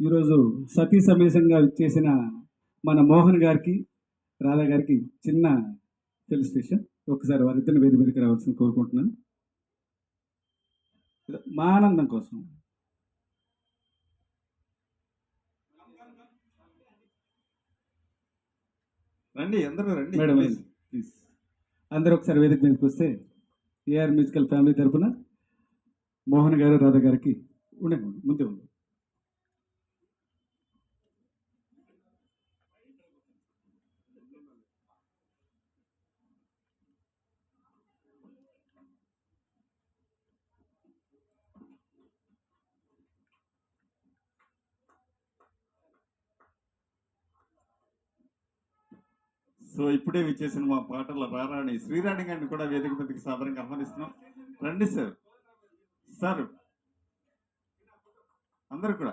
ఈరోజు సతీ సమేతంగా చేసిన మన మోహన్ గారికి రాధా గారికి చిన్న ఫెలిసిటేషన్ ఒకసారి వారిద్దరిని వేది మీదకి రావాల్సింది కోరుకుంటున్నాను. మా ఆనందం కోసం. రండి అందరూ రండి. మేడం ప్లీజ్ అందరూ ఒకసారి వేదిక మీదకి వస్తే ఏఆర్ మ్యూజికల్ ఫ్యామిలీ తరపున మోహన్ గారు రాధా గారికి ఉండండి ముందే ఉంది సో ఇప్పుడే విచ్చేసిన మా పాటల రారాణి శ్రీరాణి గారిని కూడా వేదిక మీదకి సాధారణంగా ఆహ్వానిస్తున్నాం. రండి సార్. సార్ అందరూ కూడా.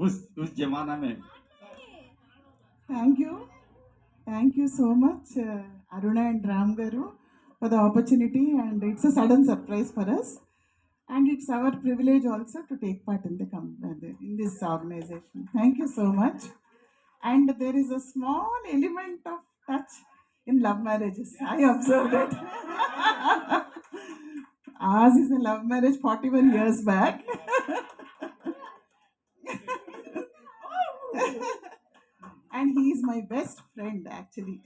उस उस जमाना में Thank you. Thank you so much, uh, Aruna and Ram Garu, for the opportunity. And it's a sudden surprise for us. And it's our privilege also to take part in the com- uh, the- in this organization. Thank you so much. And there is a small element of touch in love marriages. I observed it. Ours is a love marriage 41 my best friend actually.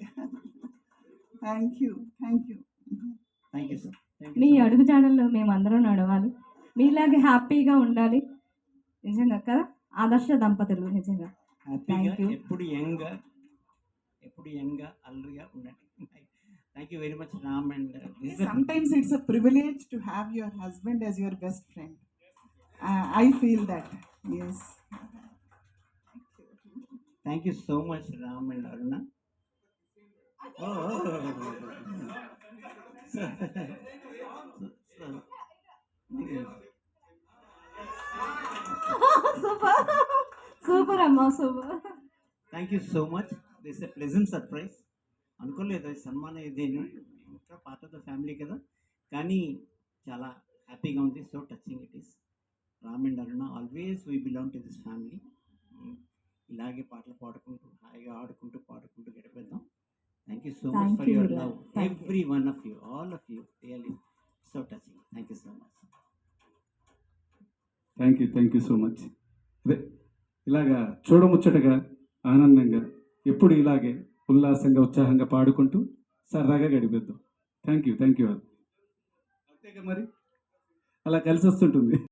thank you, thank you. Thank you sir thank me you అడుగు జాడల్లో మేమందరం నడవాలి మీలాగే హ్యాపీగా ఉండాలి నిజంగా కదా ఆదర్శ దంపతులు నిజంగా హ్యాపీగా Thank you. ఎప్పుడు యంగ్గా ఎప్పుడు యంగ్గా అల్లరిగా ఉండండి thank you very much Ram and Sometimes it's a privilege to have your husband as your best friend. Uh, I feel that. Thank you so much Ram and Aruna super super అమ్మా super. Thank you so much this a pleasant surprise అనుకోలేదు అది సన్మానం ఇది ఇంకా part of the family కదా. కానీ చాలా హ్యాపీగా ఉంది. So touching it is Ram and Aruna always we belong to this family ఇలాగే పాటలు పాడుకుంటూ హాయిగా ఆడుకుంటూ పాడుకుంటూ గడిపేద్దాం. Thank you so much for your. Love. Every one of you all of you really so touching thank you so much thank you thank you so much అదే ఇలాగా చూడముచ్చటగా ఆనందంగా ఎప్పుడు ఇలాగే ఉల్లాసంగా ఉత్సాహంగా పాడుకుంటూ సరదాగా గడిపేద్దాం. థ్యాంక్ యూ థ్యాంక్ యూ అంతేగా మరి? అలా కలిసి వస్తుంటుంది